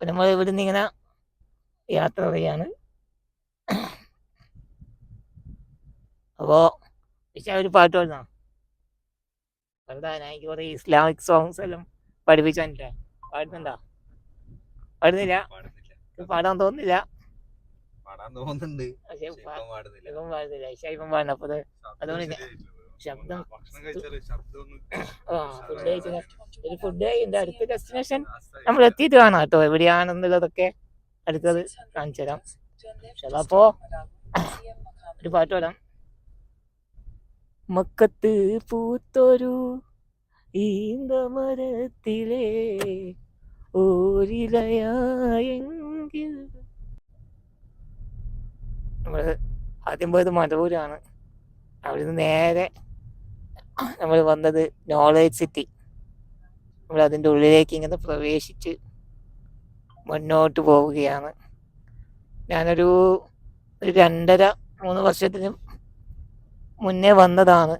അപ്പൊ നമ്മൾ ഇവിടുന്ന് ഇങ്ങനെ യാത്ര ചെയ്യാണ് അപ്പോ പക്ഷെ ഒരു പാട്ട് പാടുന്ന? പാടാൻ എനിക്ക് കുറെ ഇസ്ലാമിക് സോങ്സ് എല്ലാം പഠിപ്പിച്ചു തന്നിട്ടാ പാടുന്നുണ്ടോ? പാടുന്നില്ല? പാടാൻ തോന്നുന്നില്ല. പാടാൻ തോന്നുന്നുണ്ട്. പക്ഷെ പാടുന്നില്ല. ഇപ്പം പാടുന്നില്ല. പക്ഷേ ഇപ്പം അതുകൊണ്ട് ശബ്ദം ശബ്ദം- ഭക്ഷണം കഴിച്ചാൽ ശബ്ദം ഒന്ന് ആ ഫുഡ് കഴിക്കുന്ന ഒരു ഫുഡ് കഴിക്കുന്ന അടുത്ത ഡെസ്റ്റിനേഷൻ നമ്മൾ എത്തിയിട്ട് കാണാം കേട്ടോ. എവിടെയാണെന്നുള്ളതൊക്കെ അടുത്തത് കാണിച്ചു തരാം ചിലപ്പോ ഒരു പാട്ട് പാടാം. മക്കത്ത് പൂത്തൊരു ഈന്തമരത്തിലെ ഓരിലയായെങ്കിൽ. നമ്മൾ ആദ്യം പോയത് മടവൂരാണ് അവിടുന്ന് നേരെ നമ്മൾ വന്നത് നോളേജ് സിറ്റി നമ്മൾ അതിന്റെ ഉള്ളിലേക്ക് ഇങ്ങനെ പ്രവേശിച്ച് മുന്നോട്ട് പോവുകയാണ്. ഞാനൊരു ഒരു രണ്ടര മൂന്ന് വർഷത്തിന് മുന്നേ വന്നതാണ്.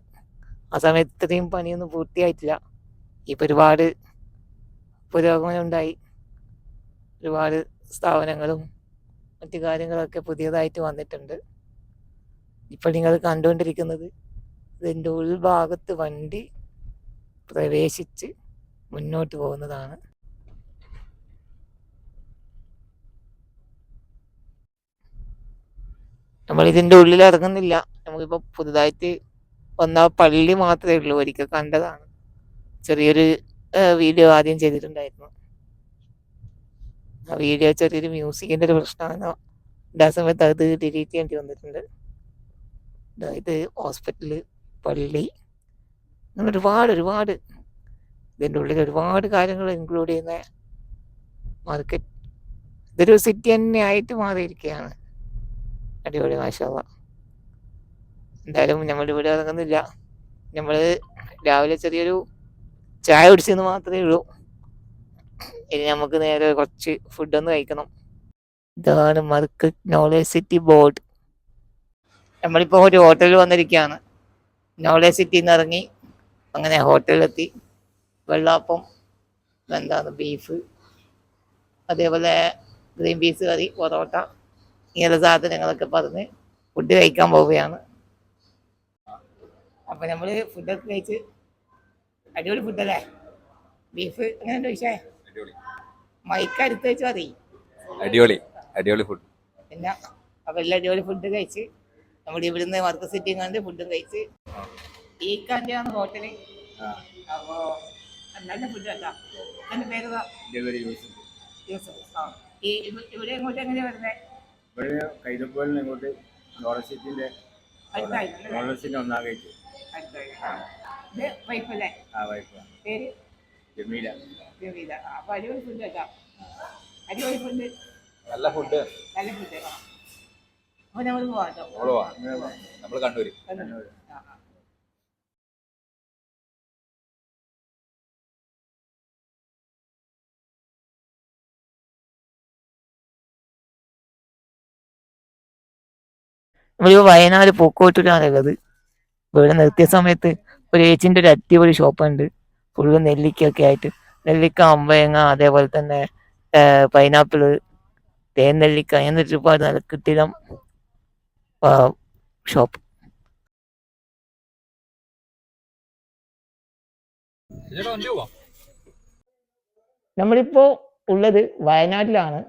ആ സമയത്ത് ഇത്രയും പണിയൊന്നും പൂർത്തിയായിട്ടില്ല. ഇപ്പം ഒരുപാട് പുരോഗമനം ഉണ്ടായി ഒരുപാട് സ്ഥാപനങ്ങളും മറ്റു കാര്യങ്ങളൊക്കെ പുതിയതായിട്ട് വന്നിട്ടുണ്ട്. ഇപ്പോൾ നിങ്ങൾ കണ്ടുകൊണ്ടിരിക്കുന്നത് ഇതിന്റെ ഉൾഭാഗത്ത് വണ്ടി പ്രവേശിച്ച് മുന്നോട്ട് പോകുന്നതാണ്. നമ്മൾ ഇതിന്റെ ഉള്ളിൽ ഇറങ്ങുന്നില്ല. നമുക്കിപ്പോൾ പുതുതായിട്ട് വന്ന പള്ളി മാത്രമേ ഉള്ളൂ. ഒരിക്കൽ കണ്ടതാണ്. ചെറിയൊരു വീഡിയോ ആദ്യം ചെയ്തിട്ടുണ്ടായിരുന്നു. ആ വീഡിയോ ചെറിയൊരു മ്യൂസിക്കിന്റെ ഒരു പ്രശ്നമാണ്. ആ സമയത്ത് അത് ഡിലീറ്റ് ചെയ്യേണ്ടി വന്നിട്ടുണ്ട്. ഇത് ഹോസ്പിറ്റൽ പള്ളി. അങ്ങനെ ഒരുപാട് ഒരുപാട് ഇതിന്റെ ഉള്ളിൽ ഒരുപാട് കാര്യങ്ങൾ ഇൻക്ലൂഡ് ചെയ്യുന്ന മാർക്കറ്റ് ഇതൊരു സിറ്റി തന്നെ ആയിട്ട് മാറിയിരിക്കുകയാണ്. അടിപൊളി മാഷാവ എന്തായാലും നമ്മൾ ഇവിടെ ഇറങ്ങുന്നില്ല. നമ്മൾ രാവിലെ ചെറിയൊരു ചായ കുടിച്ചെന്ന് മാത്രമേ ഉള്ളൂ. ഇനി നമുക്ക് നേരെ കുറച്ച് ഫുഡൊന്ന് കഴിക്കണം. ഇതാണ് മർക്കറ്റ് നോളേജ് സിറ്റി ബോർഡ് നമ്മളിപ്പോൾ ഒരു ഹോട്ടലിൽ വന്നിരിക്കുകയാണ്. നോളേജ് സിറ്റിയിൽ നിന്ന് ഇറങ്ങി. അങ്ങനെ ഹോട്ടലിലെത്തി വെള്ളാപ്പം എന്താണ് ബീഫ് അതേപോലെ ഗ്രീൻ പീസ് കറി പൊറോട്ട ഇങ്ങനെ സാധനങ്ങളൊക്കെ പറഞ്ഞ് ഫുഡ് കഴിക്കാൻ പോവുകയാണ്. അപ്പം നമ്മൾ ഫുഡൊക്കെ കഴിച്ച് അടിപൊളി ഫുഡല്ലേ ബീഫ് എങ്ങനെയുണ്ട് വിഷയ മൈക്ക് അടുത്ത് വെച്ച് മതി. അടിപൊളി. അടിപൊളി ഫുഡ് പിന്നെ അപ്പം എല്ലാം അടിപൊളി ഫുഡ് കഴിച്ച് നമ്മൾ ഇവിടുന്ന് വർക്ക് സിറ്റിയും കണ്ട് ഫുഡും കഴിച്ച് ഈ കാന്റെയാണ് ഹോട്ടൽ അപ്പോ നല്ല ഫുഡ് കേട്ടാ എന്റെ പേര് യൂസഫ്. ആ. ഈ ഇവിടെ ഇങ്ങോട്ട് എങ്ങനെയാ വരുന്നത് ഇവിടെ ഇങ്ങോട്ട് നോളസിറ്റിന്റെ അടുത്തായി. നോളസിന്റെ ഒന്നാം കഴിച്ച് അടുത്തായി. ആ. ഇത് വൈഫല്ലേ ആ വൈഫ്. പേര്? ജമീല. ജമീല. ആ, അപ്പൊ അടിപൊളി ഫുഡ് കേട്ടാ. അടിപൊളി ഫുഡ് നല്ല ഫുഡ് നല്ല ഫുഡ് അപ്പൊ നമ്മൾ പോവാം കേട്ടോ. ഓളുവാ നമ്മൾ കണ്ണൂര്. ആ, ആ. നമ്മളിപ്പോ വയനാട് പൂക്കോട്ടൂരാണുള്ളത് ഇവിടെ നിർത്തിയ സമയത്ത് ഒരു ഏച്ചിന്റെ ഒരു അടിപൊളി ഷോപ്പുണ്ട്. ഫുള്ള് നെല്ലിക്കൊക്കെ ആയിട്ട്. നെല്ലിക്ക അമ്പയങ്ങ അതേപോലെ തന്നെ പൈനാപ്പിൾ തേൻ നെല്ലിക്ക അങ്ങനെ ഒരുപാട് നല്ല കിട്ടിടം ഷോപ്പ്. നമ്മളിപ്പോ ഉള്ളത് വയനാട്ടിലാണ്.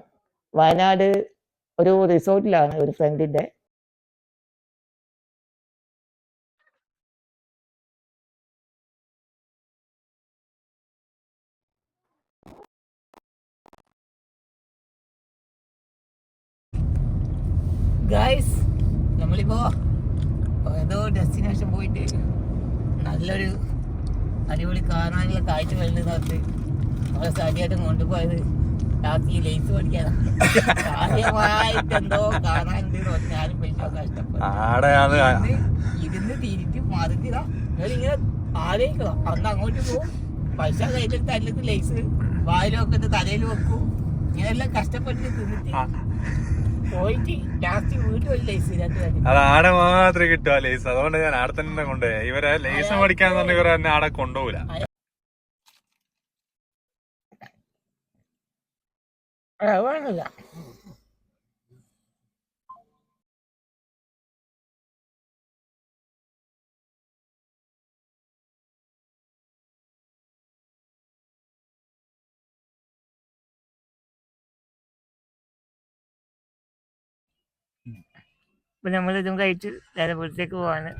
വയനാട് ഒരു റിസോർട്ടിലാണ് ഒരു ഫ്രണ്ടിന്റെ. ഗായ്സ് നമ്മളിപ്പോ ഏതോ ഡെസ്റ്റിനേഷൻ പോയിട്ട് നല്ലൊരു അടിപൊളി കാണാനുള്ള കാഴ്ച വരുന്നതിനകത്ത് നമ്മളെ സടിയായിട്ട് കൊണ്ടുപോയത് രാത്രി ലേസ് പഠിക്കാനാണ് എന്തോ കാണാനുണ്ട് ഞാനും പൈസ കഷ്ടപ്പെട്ടു ഇരുന്ന് തിരിച്ച് ഇങ്ങനെ ആലോചിക്കണം അന്ന് അങ്ങോട്ട് പോകും. പൈസ കയ്യിലെടുത്ത് അതിലത്ത് ലേസ് വായിൽ വെക്കുന്ന തലയിൽ വെക്കും. ഇങ്ങനെല്ലാം കഷ്ടപ്പെട്ട് തിന്നിട്ട് അത് ആടെ മാത്രമേ കിട്ടുക ലേസ് അതുകൊണ്ട് ഞാൻ ആടെ തന്നെ കൊണ്ടുപോയി. ഇവരെ ലേസ് മേടിക്കാന്ന് പറഞ്ഞ ഇവരെ എന്നെ ആടെ കൊണ്ടുപോകില്ല അത് വേണമെന്നില്ല നമ്മളിതും കഴിച്ച് നേരെ പുറത്തേക്ക് പോവാണ്.